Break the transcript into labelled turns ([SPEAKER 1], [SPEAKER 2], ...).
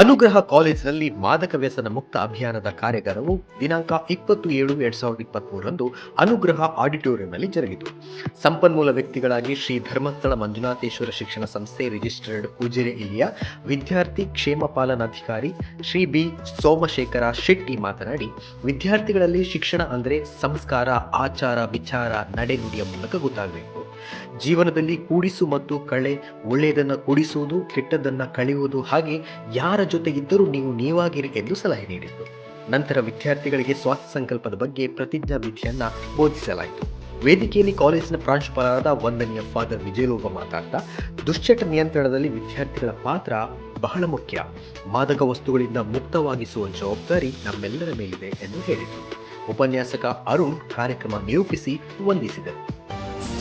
[SPEAKER 1] ಅನುಗ್ರಹ ಕಾಲೇಜಿನಲ್ಲಿ ಮಾದಕ ವ್ಯಸನ ಮುಕ್ತ ಅಭಿಯಾನದ ಕಾರ್ಯಾಗಾರವು ದಿನಾಂಕ ಇಪ್ಪತ್ತು ಏಳು ಎರಡ್ ಸಾವಿರದ ಇಪ್ಪತ್ಮೂರರಂದು ಅನುಗ್ರಹ ಆಡಿಟೋರಿಯಂನಲ್ಲಿ ಜರುಗಿತು. ಸಂಪನ್ಮೂಲ ವ್ಯಕ್ತಿಗಳಾಗಿ ಶ್ರೀ ಧರ್ಮಸ್ಥಳ ಮಂಜುನಾಥೇಶ್ವರ ಶಿಕ್ಷಣ ಸಂಸ್ಥೆ ರಿಜಿಸ್ಟರ್ಡ್ ಉಜಿರೆ ಇಲ್ಲಿಯ ವಿದ್ಯಾರ್ಥಿ ಕ್ಷೇಮ ಪಾಲನಾಧಿಕಾರಿ ಶ್ರೀ ಬಿ ಸೋಮಶೇಖರ ಶೆಟ್ಟಿ ಮಾತನಾಡಿ, ವಿದ್ಯಾರ್ಥಿಗಳಲ್ಲಿ ಶಿಕ್ಷಣ ಅಂದರೆ ಸಂಸ್ಕಾರ, ಆಚಾರ, ವಿಚಾರ, ನಡೆನುಡಿಯ ಮೂಲಕ ಗೊತ್ತಾಗಬೇಕು. ಜೀವನದಲ್ಲಿ ಕೂಡಿಸು ಮತ್ತು ಕಳೆ ಒಳ್ಳೆಯದನ್ನು ಕೂಡಿಸುವುದು, ಕೆಟ್ಟದ್ದನ್ನು ಕಳೆಯುವುದು ಹಾಗೆ ಯಾರ ಜೊತೆ ಇದ್ದರೂ ನೀವು ನೀವಾಗಿರಿ ಎಂದು ಸಲಹೆ ನೀಡಿದರು ನಂತರ ವಿದ್ಯಾರ್ಥಿಗಳಿಗೆ ಸ್ವಾಸ್ಥ್ಯ ಸಂಕಲ್ಪದ ಬಗ್ಗೆ ಪ್ರತಿಜ್ಞಾ ವಿಧಿಯನ್ನ ಬೋಧಿಸಲಾಯಿತು. ವೇದಿಕೆಯಲ್ಲಿ ಕಾಲೇಜಿನ ಪ್ರಾಂಶುಪಾಲರಾದ ವಂದನೀಯ ಫಾದರ್ ವಿಜಯಲೋಭ ಮಾತಾಡ್ತಾ, ದುಶ್ಚಟ ನಿಯಂತ್ರಣದಲ್ಲಿ ವಿದ್ಯಾರ್ಥಿಗಳ ಪಾತ್ರ ಬಹಳ ಮುಖ್ಯ. ಮಾದಕ ವಸ್ತುಗಳಿಂದ ಮುಕ್ತವಾಗಿಸುವ ಜವಾಬ್ದಾರಿ ನಮ್ಮೆಲ್ಲರ ಮೇಲಿದೆ ಎಂದು ಹೇಳಿದರು. ಉಪನ್ಯಾಸಕ ಅರುಣ್ ಕಾರ್ಯಕ್ರಮ ನಿರೂಪಿಸಿ ವಂದಿಸಿದರು.